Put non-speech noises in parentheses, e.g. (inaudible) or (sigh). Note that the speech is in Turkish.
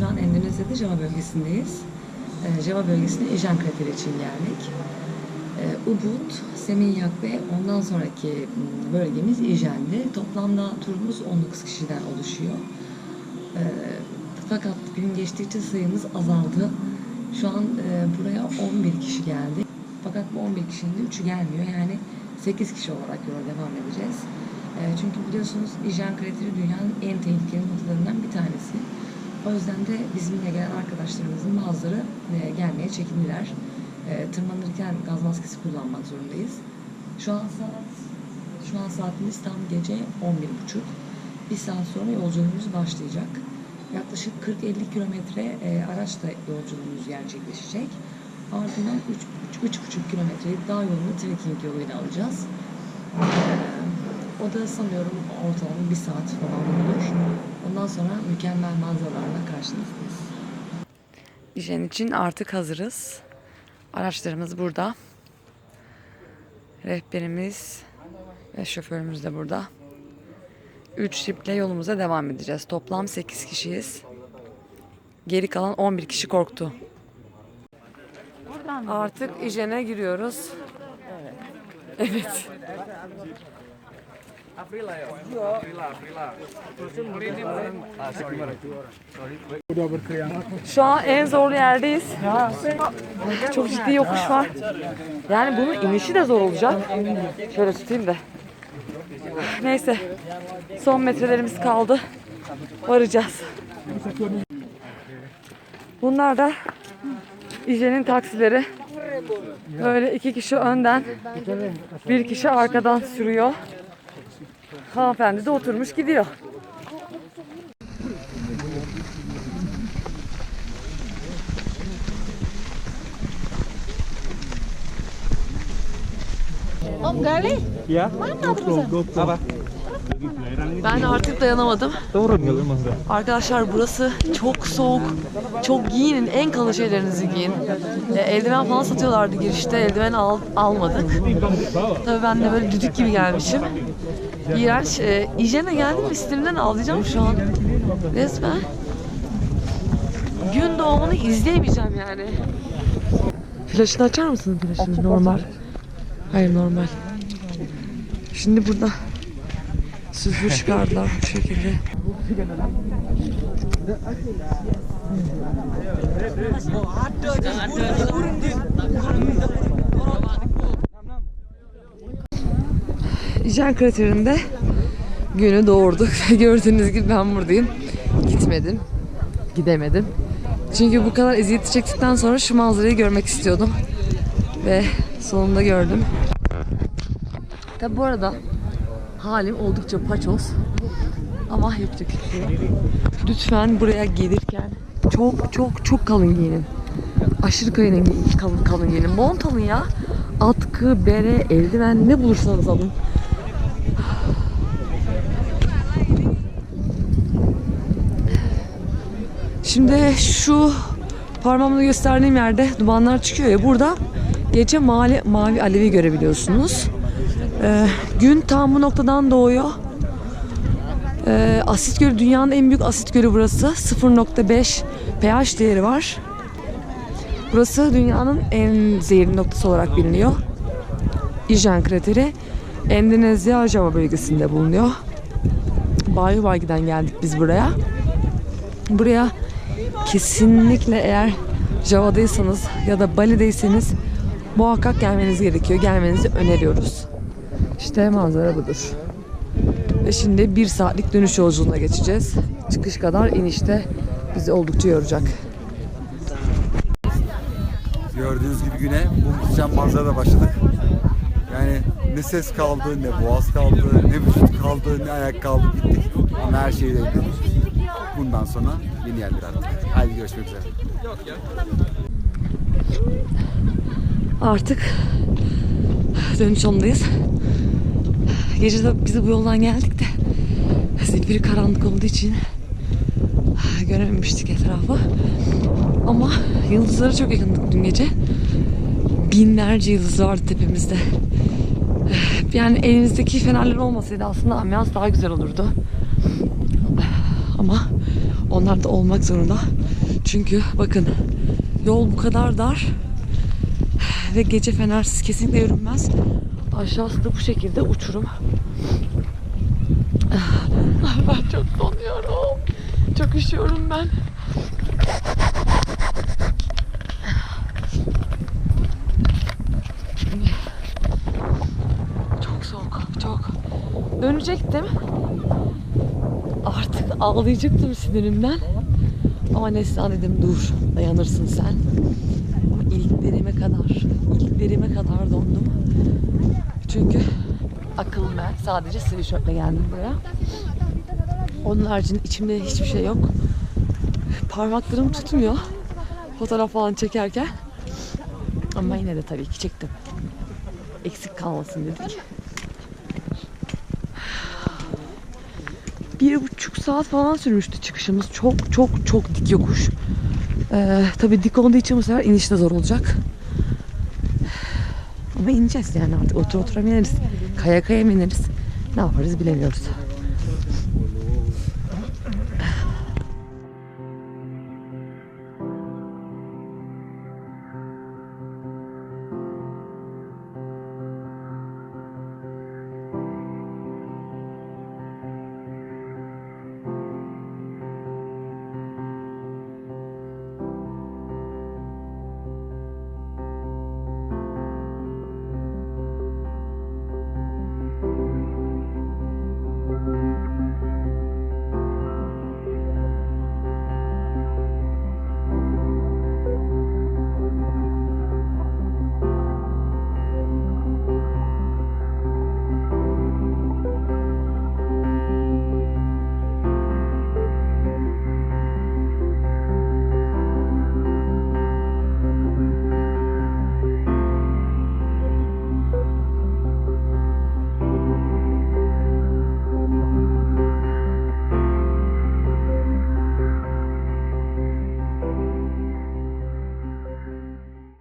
Şu an Endonezya'da Java bölgesindeyiz. Ee, Java bölgesine İjen krateri için geldik. Ee, Ubud, Seminyak ve ondan sonraki m, bölgemiz İjen'di. Toplamda turumuz 19 kişiden oluşuyor. Ee, fakat gün geçtikçe sayımız azaldı. Şu an e, buraya 11 kişi geldi. Fakat bu 11 kişinin de 3'ü gelmiyor. Yani 8 kişi olarak yola devam edeceğiz. E, çünkü biliyorsunuz İjen krateri dünyanın en tehlikeli noktalarından bir tanesi. O yüzden de bizimle gelen arkadaşlarımızın bazıları e, gelmeye çekindiler. E, tırmanırken gaz maskesi kullanmak zorundayız. Şu an saat şu an saatimiz tam gece 11.30. Bir saat sonra yolculuğumuz başlayacak. Yaklaşık 40-50 kilometre e, araçla yolculuğumuz gerçekleşecek. Ardından 3,5 kilometreyi dağ yolunu trekking yoluyla alacağız. O da sanıyorum ortalama bir saat falan olur. Ondan sonra mükemmel manzaralarla karşınızdayız. İşin için artık hazırız. Araçlarımız burada. Rehberimiz ve şoförümüz de burada. 3 şiple yolumuza devam edeceğiz. Toplam 8 kişiyiz. Geri kalan 11 kişi korktu. Artık İjen'e giriyoruz. Evet. Evet. Şu an en zorlu yerdeyiz. Çok ciddi yokuş var. Yani bunun inişi de zor olacak. Şöyle tutayım da. Neyse. Son metrelerimiz kaldı. Varacağız. Bunlar da İjen'in taksileri. Böyle iki kişi önden, bir kişi arkadan sürüyor. Hanımefendi de oturmuş gidiyor. Om Gali, Ya. mana terusan? Apa? Ben artık dayanamadım. Arkadaşlar burası çok soğuk. Çok giyinin. En kalın şeylerinizi giyin. E, eldiven falan satıyorlardı girişte. Eldiven al, almadık. Tabii ben de böyle düdük gibi gelmişim. İğrenç. E, İjen'e geldim ve sinirimden ağlayacağım şu an. Resmen. Gün doğumunu izleyemeyeceğim yani. Flaşını açar mısın flaşını? Normal. Hayır normal. Şimdi burada Sülfür çıkardılar bu şekilde. İjen kraterinde günü doğurduk. (laughs) Gördüğünüz gibi ben buradayım. Gitmedim. Gidemedim. Çünkü bu kadar eziyeti çektikten sonra şu manzarayı görmek istiyordum. Ve sonunda gördüm. Tabi bu arada halim oldukça paçoz. Ama yapacak bir şey. Lütfen buraya gelirken çok çok çok kalın giyinin. Aşırı kalın, kalın, kalın giyinin. Mont alın ya. Atkı, bere, eldiven ne bulursanız alın. Şimdi şu parmağımla gösterdiğim yerde dumanlar çıkıyor ya burada gece mavi, mavi alevi görebiliyorsunuz. Ee, gün tam bu noktadan doğuyor. Ee, asit gölü dünyanın en büyük asit gölü burası. 0.5 pH değeri var. Burası dünyanın en zehirli noktası olarak biliniyor. İjen krateri Endonezya Java bölgesinde bulunuyor. Bayu Bagi'den geldik biz buraya. Buraya kesinlikle eğer Java'daysanız ya da Bali'deyseniz muhakkak gelmeniz gerekiyor. Gelmenizi öneriyoruz. İşte manzara budur. Ve şimdi bir saatlik dönüş yolculuğuna geçeceğiz. Çıkış kadar inişte bizi oldukça yoracak. Gördüğünüz gibi güne bu muhteşem manzarada başladık. Yani ne ses kaldı, ne boğaz kaldı, ne vücut kaldı, ne ayak kaldı gittik. Ama her şeyi de. Bundan sonra yeni yerler artık. Haydi görüşmek üzere. Artık dönüş yolundayız. Gece de biz de bu yoldan geldik de zifiri karanlık olduğu için görememiştik etrafı. Ama yıldızlara çok yakındık dün gece. Binlerce yıldız vardı tepemizde. Yani elimizdeki fenerler olmasaydı aslında ambiyans daha güzel olurdu. Ama onlar da olmak zorunda. Çünkü bakın yol bu kadar dar ve gece fenersiz kesinlikle yürünmez. Aşağısı da bu şekilde uçurum. Ben çok donuyorum. Çok üşüyorum ben. Çok soğuk, çok. Dönecektim. Artık ağlayacaktım sinirimden. Ama Neslihan dedim dur, dayanırsın sen. Ama iliklerime kadar, iliklerime kadar dondum. Çünkü akıl ben sadece sweatshirtle geldim buraya. Onun haricinde içimde hiçbir şey yok. Parmaklarım tutmuyor. Fotoğraf falan çekerken. Ama yine de tabii ki çektim. Eksik kalmasın dedik. Bir buçuk saat falan sürmüştü çıkışımız. Çok çok çok dik yokuş. Ee, tabii dik olduğu için bu sefer iniş de zor olacak. Ve ineceğiz yani artık otur otura bineriz. Kaya kaya bineriz. Ne yaparız bilemiyoruz.